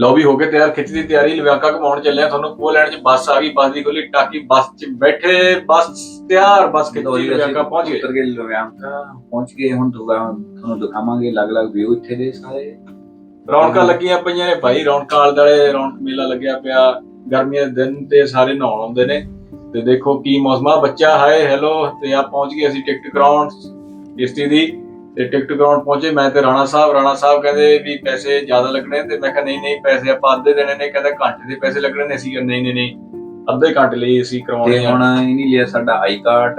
ਲੋ ਵੀ ਹੋ ਕੇ ਤਿਆਰ ਖਿੱਚ ਦੀ ਤਿਆਰੀ ਲਵਾਕਾ ਘਮਾਉਣ ਚੱਲੇ ਆ ਤੁਹਾਨੂੰ ਪੋਲੈਂਡ ਚ ਬੱਸ ਆ ਗਈ ਬੱਸ ਦੀ ਖੋਲੀ ਟਾਕੀ ਬੱਸ ਚ ਬੈਠੇ ਬੱਸ ਤਿਆਰ ਬੱਸ ਜੀ ਅਸੀਂ ਲਵਾਕਾ ਪਹੁੰਚ ਗਏ। ਉਤਰ ਗਏ ਲੁਧਿਆਣਾ। ਪਹੁੰਚ ਗਏ ਹੁਣ ਤੁਹਾਨੂੰ ਦਿਖਾਵਾਂਗੇ ਅਲੱਗ-ਅਲੱਗ ਵਿਊ ਇੱਥੇ ਦੇ ਸਾਰੇ। ਰੌਣਕਾਂ ਲੱਗੀਆਂ ਪਈਆਂ ਨੇ ਭਾਈ ਰੌਣਕਾਂ ਆਲੇ ਦੁਆਲੇ ਰੌਣਕ ਮੇਲਾ ਲੱਗਿਆ ਪਿਆ। ਗਰਮੀਆਂ ਦੇ ਦਿਨ ਤੇ ਸਾਰੇ ਨਹਾਉਣ ਆਉਂਦੇ ਨੇ। ਤੇ ਦੇਖੋ ਕੀ ਮੌਸਮ ਆ। ਬੱਚਾ ਹਾਏ ਹੈਲੋ ਤੇ ਆ ਪਹੁੰਚ ਗਏ ਅਸੀਂ ਟਿਕਟ ਕਰਾਉਣ। ਕਿਸ਼ਤੀ ਦੀ। ਤੇ ਟਿਕਟ ਕਰਾਉਣ ਪਹੁੰਚੇ ਮੈਂ ਤੇ ਰਾਣਾ ਸਾਹਿਬ ਰਾਣਾ ਸਾਹਿਬ ਕਹਿੰਦੇ ਵੀ ਪੈਸੇ ਜ਼ਿਆਦਾ ਲੱਗਣੇ ਤੇ ਮੈਂ ਕਿਹਾ ਨਹੀਂ ਨਹੀਂ ਪੈਸੇ ਆਪਾਂ ਅੱਧੇ ਦੇਣੇ ਨੇ ਕਹਿੰਦਾ ਘੰਟੇ ਦੇ ਪੈਸੇ ਲੱਗਣੇ ਨੇ ਕਿਹਾ ਨਹੀਂ ਨਹੀਂ ਨਹੀਂ ਅੱਧੇ ਘੰਟੇ ਲਈ ਅਸੀਂ ਕਰਾਉਣੇ ਆ। ਹੁਣ ਇਹ ਨਹੀਂ ਲਿਆ ਸਾਡਾ ਆਈ ਕਾਰਡ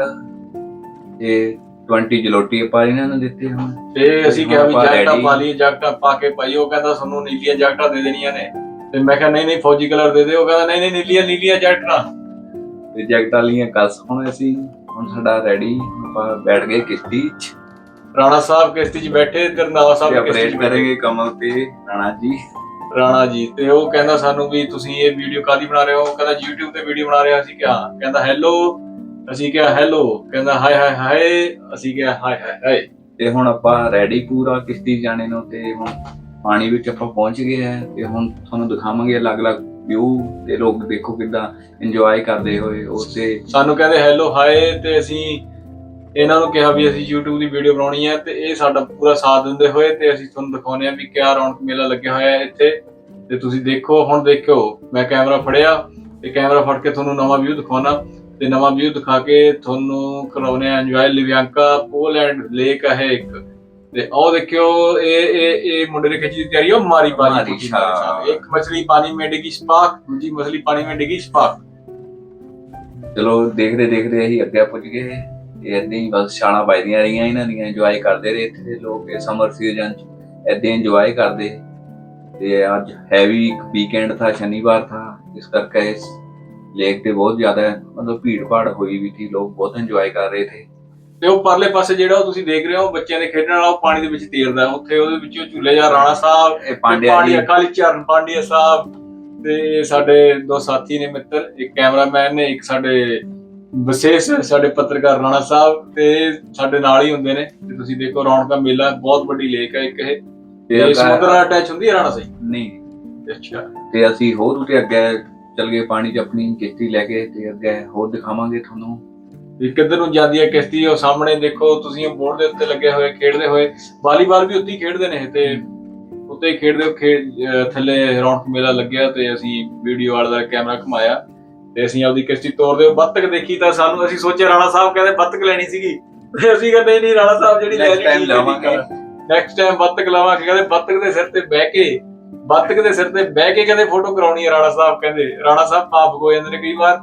ਤੇ 20 ਜਲੋਟੀ ਆਪਾਂ ਇਹਨਾਂ ਨੂੰ ਦਿੱਤੇ ਹੁਣ। ਤੇ ਅਸੀਂ ਕਿਹਾ ਵੀ ਜੈਕਟਾਂ। ਪਾ ਲਈ ਜੈਕਟਾਂ ਪਾ ਕੇ ਪਾਈ ਉਹ ਕਹਿੰਦਾ ਤੁਹਾਨੂੰ ਨੀਲੀਆਂ ਜੈਕਟਾਂ ਦੇ ਦੇਣੀਆਂ ਨੇ। ਤੇ ਮੈਂ ਕਿਹਾ ਨਹੀਂ ਨਹੀਂ ਫੌਜੀ ਕਲਰ ਦੇ ਉਹ ਕਹਿੰਦਾ ਨਹੀਂ ਨਹੀਂ ਨੀਲੀਆਂ ਨੀਲੀਆਂ ਜੈਕਟਾਂ। ਤੇ ਜੈਕਟ ਵਾਲੀਆਂ ਕੱਸ ਹੁਣ ਅਸੀਂ ਹੁਣ ਸਾਡਾ ਰੈਡੀ ਆਪਾਂ ਬੈਠ ਗਏ ਕਿਸ਼ਤੀ 'ਚ। ਰਾਣਾ ਸਾਹਿਬ ਕਿਸ਼ਤੀ 'ਚ ਬੈਠੇ ਤੇ ਸਾਹਿਬ ਕਿਸ਼ਤੀ 'ਚ ਆਪਰੇਟ ਬੈਠੇ। ਕਰਾਂਗੇ ਕਮਲ ਤੇ ਰਾਣਾ ਜੀ। ਰਾਣਾ ਜੀ ਤੇ ਉਹ ਕਹਿੰਦਾ ਸਾਨੂੰ ਵੀ ਤੁਸੀਂ ਇਹ ਵੀਡੀਓ ਕਾਦੀ ਬਣਾ ਰਹੇ ਹੋ? ਉਹ ਕਹਿੰਦਾ YouTube ਤੇ ਵੀਡੀਓ ਬਣਾ ਰਿਹਾ ਅਸੀਂ ਕਿਹਾ ਕਹਿੰਦਾ ਹੈਲੋ ਅਸੀਂ ਕਿਹਾ ਹੈਲੋ ਕਹਿੰਦਾ ਹਾਏ ਹਾਏ ਹਾਏ ਅਸੀਂ ਕਿਹਾ ਹਾਏ ਹਾਏ ਹਾਏ ਤੇ ਹੁਣ ਆਪਾਂ ਰੈਡੀ ਪੂਰਾ ਕਿਸ਼ਤੀ ਜਾਣੇ ਨੂੰ ਤੇ ਹੁਣ ਪਾਣੀ ਵਿੱਚ ਆਪਾਂ ਪਹੁੰਚ ਗਏ ਆ ਤੇ ਹੁਣ ਤੁਹਾਨੂੰ ਦਿਖਾਵਾਂਗੇ ਅਲੱਗ-ਅਲੱਗ ਵਿਊ ਤੇ ਲੋਕ ਦੇਖੋ ਕਿਦਾਂ ਇੰਜੋਏ ਕਰਦੇ ਹੋਏ ਉਸੇ ਸਾਨੂੰ ਕਹਿੰਦੇ ਹੈਲੋ ਹਾਏ ਤੇ ਅਸੀਂ ਇਹਨਾਂ ਨੂੰ ਕਿਹਾ ਵੀ ਅਸੀਂ YouTube ਦੀ ਵੀਡੀਓ ਬਣਾਉਣੀ ਹੈ ਤੇ ਇਹ ਸਾਡਾ ਪੂਰਾ ਸਾਥ ਦਿੰਦੇ ਹੋਏ ਤੇ ਅਸੀਂ ਤੁਹਾਨੂੰ ਦਿਖਾਉਂਦੇ ਆ ਵੀ ਕਿਆ ਰੌਣਕ ਮੇਲਾ ਲੱਗਿਆ ਹੋਇਆ ਹੈ ਇੱਥੇ। ਤੇ ਤੁਸੀਂ ਦੇਖੋ ਹੁਣ ਦੇਖਿਓ ਮੈਂ ਕੈਮਰਾ ਫੜਿਆ ਤੇ ਕੈਮਰਾ ਫੜ ਕੇ ਤੁਹਾਨੂੰ ਨਵਾਂ ਵਿਊ ਦਿਖਾਉਣਾ। ਤੇ ਨਵਾਂ ਵਿਊ ਦਿਖਾ ਕੇ ਤੁਹਾਨੂੰ ਕਰਾਉਨੇ ਆ ਇੰਜੋਏ ਲਿਵਿਆਂਕਾ ਪੋਲੈਂਡ ਲੇਕ ਹੈ ਇੱਕ। ਤੇ ਉਹ ਦੇਖਿਓ ਇਹ ਇਹ ਇਹ ਮੁੰਡੇ ਨੇ ਖਿੱਚੀ ਤਿਆਰੀ ਉਹ ਮਾਰੀ ਪਾਣੀ ਦੀ ਇੱਕ ਮਛਲੀ ਪਾਣੀ ਮੇਂ ਡਿੱਗੀ ਸਪਾਕ ਦੂਜੀ ਮਛਲੀ ਪਾਣੀ ਮੇਂ ਡਿੱਗੀ ਸਪਾਕ ਚਲੋ ਦੇਖਦੇ ਦੇਖਦੇ ਅਸੀਂ ਅੱਗੇ ਪੁੱਜ ਗਏ। ਏਦਾਂ ਹੀ ਬਸ ਛਾਲਾਂ ਵੱਜਦੀਆਂ ਰਹੀਆਂ ਇਹਨਾਂ ਦੀਆਂ ਇੰਜੋਏ ਕਰਦੇ ਰਹੇ ਇੱਥੇ ਦੇ ਲੋਕ ਇਹ ਸਮਰ ਸੀਜ਼ਨ ਚ ਏਦਾਂ ਇੰਜੋਏ ਕਰਦੇ। ਤੇ ਅੱਜ ਹੈਵੀ ਵੀਕਐਂਡ ਥਾ ਸ਼ਨੀਵਾਰ ਥਾ ਇਸ ਕਰਕੇ ਇਸ ਲੇਕ ਤੇ ਬਹੁਤ ਜ਼ਿਆਦਾ ਮਤਲਬ ਭੀੜ ਭਾੜ ਹੋਈ ਵੀ ਥੀ ਲੋਕ ਬਹੁਤ ਇੰਜੋਏ ਕਰ ਰਹੇ ਥੇ। ਤੇ ਉਹ ਪਰਲੇ ਪਾਸੇ ਜਿਹੜਾ ਉਹ ਤੁਸੀਂ ਦੇਖ ਰਹੇ ਹੋ ਬੱਚਿਆਂ ਦੇ ਖੇਡਣ ਵਾਲਾ ਉਹ ਪਾਣੀ ਦੇ ਵਿੱਚ ਤੈਰਦਾ। ਉੱਥੇ ਉਹਦੇ ਵਿੱਚੋਂ ਝੂਲੇ ਜਾਂ ਰਾਣਾ ਸਾਹਿਬ ਇਹ ਪਾਂਡਿਆ ਜੀ। ਪਾਂਡਿਆ ਕਾਲੀ ਚਰਨ ਪਾਂਡਿਆ ਸਾਹਿਬ ਤੇ ਸਾਡੇ ਦੋ ਸਾਥੀ ਨੇ ਮਿੱਤਰ ਇੱਕ ਕੈਮਰਾਮੈਨ ਨੇ ਇੱਕ ਸਾਡੇ ਵਿਸ਼ੇਸ਼ ਸਾਡੇ ਪੱਤਰਕਾਰ ਰਾਣਾ ਸਾਹਿਬ ਤੇ ਸਾਡੇ ਨਾਲ ਹੀ ਹੁੰਦੇ ਨੇ। ਤੇ ਤੁਸੀਂ ਦੇਖੋ ਰੌਣਕਾਂ ਮੇਲਾ ਬਹੁਤ ਵੱਡੀ ਲੇਕ ਹੈ ਇੱਕ ਇਹ। ਤੇ ਸਮੁੰਦਰ ਨਾਲ ਅਟੈਚ ਹੁੰਦੀ ਹੈ ਰਾਣਾ ਸਹੀ ਨਹੀਂ। ਅੱਛਾ। ਤੇ ਅਸੀਂ ਹੋਰ ਉਤੇ ਅੱਗੇ ਚਲ ਗਏ ਪਾਣੀ 'ਚ ਆਪਣੀ ਕਿਸ਼ਤੀ ਲੈ ਕੇ ਤੇ ਅੱਗੇ ਹੋਰ ਦਿਖਾਵਾਂਗੇ ਤੁਹਾਨੂੰ। ਵੀ ਕਿੱਧਰ ਨੂੰ ਜਾਂਦੀ ਹੈ ਕਿਸ਼ਤੀ ਉਹ ਸਾਹਮਣੇ ਦੇਖੋ ਤੁਸੀਂ ਉਹ ਬੋਰਡ ਦੇ ਉੱਤੇ ਲੱਗੇ ਹੋਏ ਖੇਡਦੇ ਹੋਏ। ਵਾਲੀਬਾਲ ਵੀ ਉੱਤੇ ਹੀ ਖੇਡਦੇ ਨੇ ਤੇ। ਉੱਤੇ ਖੇਡਦੇ ਹੋ ਖੇਡ ਥੱਲੇ ਰੌਣਕ ਮੇਲਾ ਲੱਗਿਆ ਤੇ ਅਸੀਂ ਵੀਡੀਓ ਵਾਲਾ ਕੈਮਰਾ ਘੁਮਾਇਆ। ਤੇ ਅਸੀਂ ਆਪਦੀ ਕਿਸ਼ਤੀ ਤੋਰਦੇ ਹੋ ਬੱਤਕ ਦੇਖੀ ਤਾਂ ਸਾਨੂੰ ਅਸੀਂ ਸੋਚਿਆ ਰਾਣਾ ਸਾਹਿਬ ਕਹਿੰਦੇ ਬੱਤਕ ਲੈਣੀ ਸੀਗੀ। ਤੇ ਅਸੀਂ ਕਹਿੰਦੇ ਨਹੀਂ ਨਹੀਂ ਰਾਣਾ ਸਾਹਿਬ ਜਿਹੜੀ ਲੈ ਲਵਾਂਗੇ। ਨੈਕਸਟ ਟਾਈਮ ਬੱਤਕ ਲਵਾਂਗੇ। ਕਹਿੰਦੇ ਬੱਤਕ ਦੇ ਸਿਰ ਤੇ ਬਹਿ ਕੇ ਬੱਤਕ ਦੇ ਸਿਰ ਤੇ ਬਹਿ ਕੇ ਕਹਿੰਦੇ ਫੋਟੋ ਕਰਾਉਣੀ ਹੈ ਰਾਣਾ ਸਾਹਿਬ। ਕਹਿੰਦੇ ਰਾਣਾ ਸਾਹਿਬ ਪਾਪ ਹੋ ਜਾਂਦੇ ਨੇ ਕਈ ਵਾਰ।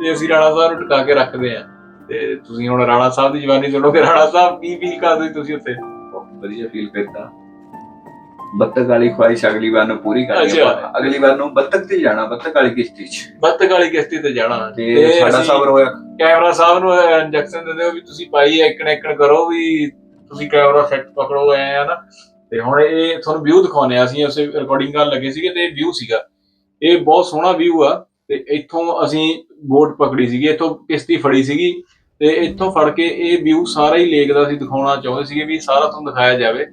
ਤੇ ਅਸੀਂ ਰਾਣਾ ਸਾਹਿਬ ਨੂੰ ਟਿਕਾ ਕੇ ਰੱਖਦੇ ਆ ਤੇ ਤੁਸੀਂ ਹੁਣ ਰਾਣਾ ਸਾਹਿਬ ਦੀ ਜਵਾਨੀ ਸੁਣੋਗੇ। ਰਾਣਾ ਸਾਹਿਬ ਕੀ ਫੀਲ ਕਰਦੇ ਤੁਸੀਂ ਉੱਥੇ? ਵਧੀਆ ਫੀਲ ਕਰਦਾ ਬੱਤਕ ਵਾਲੀ ਖੁਆਇਸ਼ ਅਗਲੀ ਵਾਰ ਨੂੰ ਪੂਰੀ ਕਰਨੀ ਅੱਛਾ। ਆਪਾਂ। ਅਗਲੀ ਵਾਰ ਨੂੰ ਬੱਤਕ ਤੇ ਜਾਣਾ ਬੱਤਕ ਵਾਲੀ ਕਿਸ਼ਤੀ 'ਚ। ਬੱਤਕ ਵਾਲੀ ਕਿਸ਼ਤੀ ਤੇ ਜਾਣਾ। ਤੇ ਸਾਡਾ ਅਸੀਂ ਸਬਰ ਹੋਇਆ ਕੈਮਰਾ ਸਾਹਿਬ ਨੂੰ ਇੰਜੈਕਸ਼ਨ ਦੇ ਦਿਓ ਵੀ ਤੁਸੀਂ ਭਾਈ ਇੱਕਣ ਇੱਕਣ ਕਰੋ ਵੀ ਤੁਸੀਂ ਕੈਮਰਾ ਸੈੱਟ ਪਕੜੋ ਐ ਆ ਨਾ। ਤੇ ਹੁਣ ਇਹ ਤੁਹਾਨੂੰ ਵਿਊ ਦਿਖਾਉਨੇ ਆ ਅਸੀਂ ਉਸੇ ਰਿਕਾਰਡਿੰਗ ਕਰਨ ਲੱਗੇ ਸੀਗੇ ਤੇ ਵਿਊ ਸੀਗਾ। ਇਹ ਬਹੁਤ ਸੋਹਣਾ ਵਿਊ ਆ। ਤੇ ਇੱਥੋਂ ਅਸੀਂ ਬੋਟ ਪਕੜੀ ਸੀਗੀ ਇੱਥੋਂ ਕਿਸ਼ਤੀ ਫੜੀ ਸੀਗੀ। ਤੇ ਇੱਥੋਂ ਫੜ ਕੇ ਇਹ ਵਿਊ ਸਾਰਾ ਹੀ ਲੇਕ ਦਾ ਅਸੀਂ ਦਿਖਾਉਣਾ ਚਾਹੁੰਦੇ ਸੀਗੇ ਵੀ ਸਾਰਾ ਤੁਹਾਨੂੰ ਦਿਖਾਇਆ ਜਾਵੇ।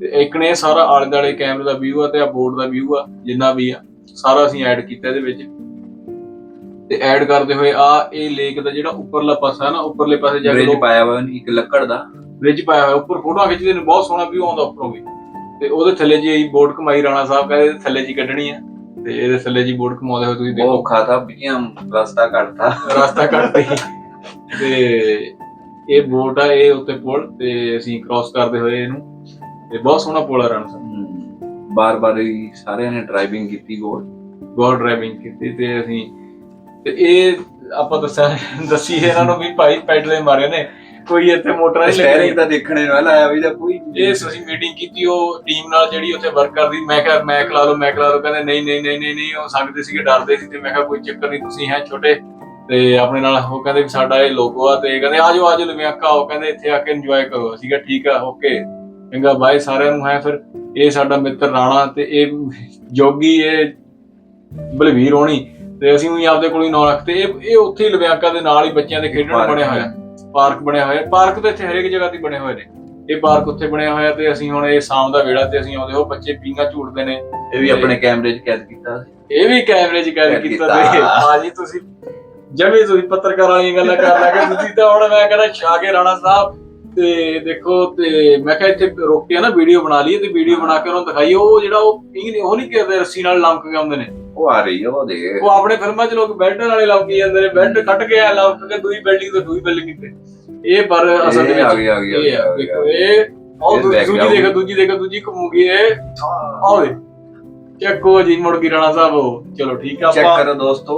ਤੇ ਇੱਕ ਨੇ ਸਾਰਾ ਆਲੇ ਦਾਲੇ ਕੈਮਰੇ ਦਾ ਵਿਊ ਆ ਤੇ ਆ ਬੋਟ ਦਾ ਵਿਊ ਆ ਜਿੰਨਾ ਵੀ ਆ ਸਾਰਾ ਅਸੀਂ ਐਡ ਕੀਤਾ ਇਹਦੇ ਵਿੱਚ। ਤੇ ਐਡ ਕਰਦੇ ਹੋਏ ਆ ਇਹ ਲੇਕ ਦਾ ਜਿਹੜਾ ਉੱਪਰਲਾ ਪਾਸਾ ਹੈ ਨਾ ਉੱਪਰਲੇ ਪਾਸੇ ਜਾ ਕੇ ਲੋਕ ਪਾਇਆ ਹੋਇਆ ਇੱਕ ਲੱਕੜ ਦਾ। ਬ੍ਰਿਜ ਪਾਇਆ ਹੋਇਆ ਉੱਪਰ ਫੋਟੋਆਂ ਖਿੱਚਦੇ ਨੇ ਬਹੁਤ ਸੋਹਣਾ ਵਿਊ ਆਉਂਦਾ ਉੱਪਰੋਂ ਵੀ। ਤੇ ਉਹਦੇ ਥੱਲੇ ਜੀ ਇਹ ਬੋਟ ਕਮਾਈ ਰਾਣਾ ਸਾਹਿਬ ਕਹਿੰਦੇ ਥੱਲੇ ਜੀ ਕੱਢਣੀ ਆ। ਤੇ ਇਹਦੇ ਥੱਲੇ ਜੀ ਬੋਟ ਕਮਾਉਂਦੇ ਹੋਏ ਤੁਸੀਂ ਦੇਖੋ। ਔਖਾ ਥਾ ਬਿਆਂ ਰਸਤਾ ਕੱਟਤਾ। ਰਸਤਾ ਕੱਟਦੇ ਤੇ ਇਹ ਬੋਟ ਆ ਇਹ ਉੱਤੇ ਪੁਲ ਤੇ ਅਸੀਂ ਕ੍ਰਾਸ ਕਰਦੇ ਹੋਏ ਇਹਨੂੰ। ਤੇ ਬਹੁਤ ਸੋਹਣਾ ਪੁਲ ਆ ਰਾਣਾ ਸਾਹਿਬ ਬਾਰ ਬਾਰ ਹੀ ਸਾਰਿਆਂ ਨੇ ਡਰਾਈਵਿੰਗ ਕੀਤੀ ਬਹੁਤ ਗੋਲ ਡਰਾਈਵਿੰਗ ਕੀਤੀ ਤੇ ਅਸੀਂ ਤੇ ਇਹ ਆਪਾਂ ਦੱਸਾਂ ਦੱਸੀ ਇਹਨਾਂ ਨੂੰ ਵੀ ਭਾਈ ਪੈਡਲੇ ਮਾਰੇ ਨੇ। ਕੋਈ ਇੱਥੇ ਮੋਟਰ ਨਹੀਂ ਲੱਗੀ ਤਾਂ ਦੇਖਣੇ ਨੂੰ ਆਇਆ ਵੀ ਜਾਂ ਕੋਈ ਇਹ ਅਸੀਂ ਮੀਟਿੰਗ ਕੀਤੀ ਉਹ ਟੀਮ ਨਾਲ ਜਿਹੜੀ ਉੱਥੇ ਵਰਕ ਕਰਦੀ ਮੈਂ ਕਿਹਾ ਮੈਂ ਖਿਲਾ ਲਓ ਮੈਂ ਖਿਲਾ ਲਓ ਕਹਿੰਦੇ ਨਹੀਂ ਨਹੀਂ ਨਹੀਂ ਨਹੀਂ ਨਹੀਂ ਉਹ ਸਕਦੇ ਸੀਗੇ ਡਰਦੇ ਸੀ ਤੇ ਮੈਂ ਕਿਹਾ ਕੋਈ ਚੱਕਰ ਨਹੀਂ ਤੁਸੀਂ ਹੈ ਛੋਟੇ। ਤੇ ਆਪਣੇ ਨਾਲ ਉਹ ਕਹਿੰਦੇ ਵੀ ਸਾਡਾ ਇਹ ਲੋਗੋ ਆ ਤੇ ਕਹਿੰਦੇ ਆਜੋ ਆਜੋ ਲਵਿਆਕਾ ਆਓ ਕਹਿੰਦੇ ਇੱਥੇ ਆ ਕੇ ਇੰਜੋਏ ਕਰੋ। ਅਸੀਂ ਕਿਹਾ ਠੀਕ ਆ ਓਕੇ ਚੰਗਾ ਬਾਏ ਸਾਰਿਆਂ ਨੂੰ ਹੈ ਫਿਰ। ਇਹ ਸਾਡਾ ਮਿੱਤਰ ਰਾਣਾ ਤੇ ਇਹ ਜੋਗੀ ਇਹ ਬਲਵੀਰ ਹੋਣੀ ਤੇ ਅਸੀਂ ਵੀ ਆਪਦੇ ਕੋਲ ਹੀ ਨਾਂ ਰੱਖਤੇ। ਇਹ ਇਹ ਉੱਥੇ ਹੀ ਲਵਿਆਕਾ ਦੇ ਨਾਲ ਹੀ ਬੱਚਿਆਂ ਦੇ ਖੇਡਣ ਨੂੰ ਬਣਿਆ ਹੋਇਆ। ਪਾਰਕ ਬਣਿਆ ਹੋਇਆ। ਪਾਰਕ ਤਾਂ ਇੱਥੇ ਹਰੇਕ ਜਗ੍ਹਾ ਤੇ ਬਣੇ ਹੋਏ ਨੇ। ਇਹ ਪਾਰਕ ਉੱਥੇ ਬਣਿਆ ਹੋਇਆ ਤੇ ਅਸੀਂ ਹੁਣ ਇਹ ਸ਼ਾਮ ਦਾ ਵੇਲਾ ਤੇ ਅਸੀਂ ਆਉਂਦੇ ਹੋ ਬੱਚੇ ਪੀਂਗਾ ਝੂਟਦੇ ਨੇ। ਇਹ ਵੀ ਆਪਣੇ ਕੈਮਰੇ 'ਚ ਕੈਦ ਕੀਤਾ ਇਹ ਵੀ ਕੈਮਰੇ 'ਚ ਕੈਦ ਕੀਤਾ। ਤੇ ਭਾਜੀ ਤੁਸੀਂ ਜਮੀ ਤੁਸੀਂ ਪੱਤਰਕਾਰ ਵਾਲੀਆਂ ਗੱਲਾਂ ਕਰ ਲੱਗੇ ਤੁਸੀਂ ਤਾਂ ਹੁਣ ਮੈਂ ਕਹਿੰਦਾ ਕੇ ਰਾਣਾ ਸਾਹਿਬ ਤੇ ਦੇਖੋ ਤੇ ਮੈਂ ਕਿਹਾ ਇੱਥੇ ਰੋਕ ਕੇ ਨਾ ਵੀਡੀਓ ਬਣਾ ਲਈਏ ਤੇ ਵੀਡੀਓ ਬਣਾ ਕੇ ਉਹਨਾਂ ਨੂੰ ਦਿਖਾਈਏ। ਉਹ ਜਿਹੜਾ ਉਹ ਪੀਂਘ ਨਹੀਂ ਉਹ ਨਹੀਂ ਕਰਦੇ ਰੱਸੀ ਨਾਲ ਲੰਮਕ ਕੇ ਆਉਂਦੇ ਨੇ। ਉਹ ਆ ਰਹੀ ਆ ਉਹ ਦੇ ਉਹ ਆਪਣੇ ਫਿਲਮਾਂ 'ਚ ਲੋਕ ਬੈੱਡ ਨਾਲੇ ਲੰਮਕੀ ਜਾਂਦੇ ਨੇ ਬੈੱਡ ਕੱਟ ਕੇ ਆ ਲੰਮਕ ਕੇ ਦੂਈ ਬਿਲਡਿੰਗ ਤੋਂ ਦੂਈ ਬਿਲਡਿੰਗ ਤੇ। ਇਹ ਪਰ ਅਸਲ ਦੇ ਇਹ ਆ ਵਿੱਚ ਗਈ ਆ ਗਈ ਆ ਇਹ ਆ ਗਈ, ਦੇਖੋ ਇਹ ਉਹ ਦੂ- ਦੂਜੀ। ਦੇਖੋ ਦੂਜੀ ਦੇਖੋ ਦੂਜੀ ਘੁੰਮੂਗੀ ਇਹ ਆਵੇ ਚੱਕੋ ਜੀ ਮੁੜ ਗਈ ਰਾਣਾ ਸਾਹਿਬ ਉਹ। ਚਲੋ ਠੀਕ ਆ ਚੈੱਕ ਆਪਾਂ ਕਰੋ ਦੋਸਤੋ।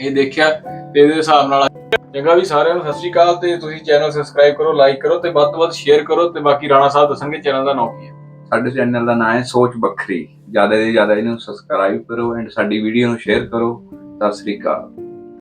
ਇਹ ਦੇਖਿਆ ਤੇ ਇਹਦੇ ਹਿਸਾਬ ਨਾਲ ਚੰਗਾ ਵੀ ਸਾਰਿਆਂ ਨੂੰ ਸਤਿ ਸ਼੍ਰੀ ਅਕਾਲ ਤੇ ਤੁਸੀਂ ਚੈਨਲ ਸਬਸਕ੍ਰਾਈਬ ਕਰੋ ਲਾਈਕ ਕਰੋ ਤੇ ਵੱਧ ਤੋਂ ਵੱਧ ਸ਼ੇਅਰ ਕਰੋ ਤੇ ਬਾਕੀ ਰਾਣਾ ਸਾਹਿਬ ਦੱਸਣਗੇ ਚੈਨਲ ਦਾ ਨਾਮ ਕੀ ਹੈ। ਸਾਡੇ ਚੈਨਲ ਦਾ ਨਾਮ ਹੈ ਸੋਚ ਵੱਖਰੀ। ਜ਼ਿਆਦਾ ਤੋਂ ਜ਼ਿਆਦਾ ਇਹਨੂੰ ਸਬਸਕ੍ਰਾਈਬ ਕਰੋ ਐਂਡ ਸਾਡੀ ਵੀਡੀਓ ਨੂੰ ਸ਼ੇਅਰ ਕਰੋ। ਸਤਿ ਸ੍ਰੀ ਅਕਾਲ।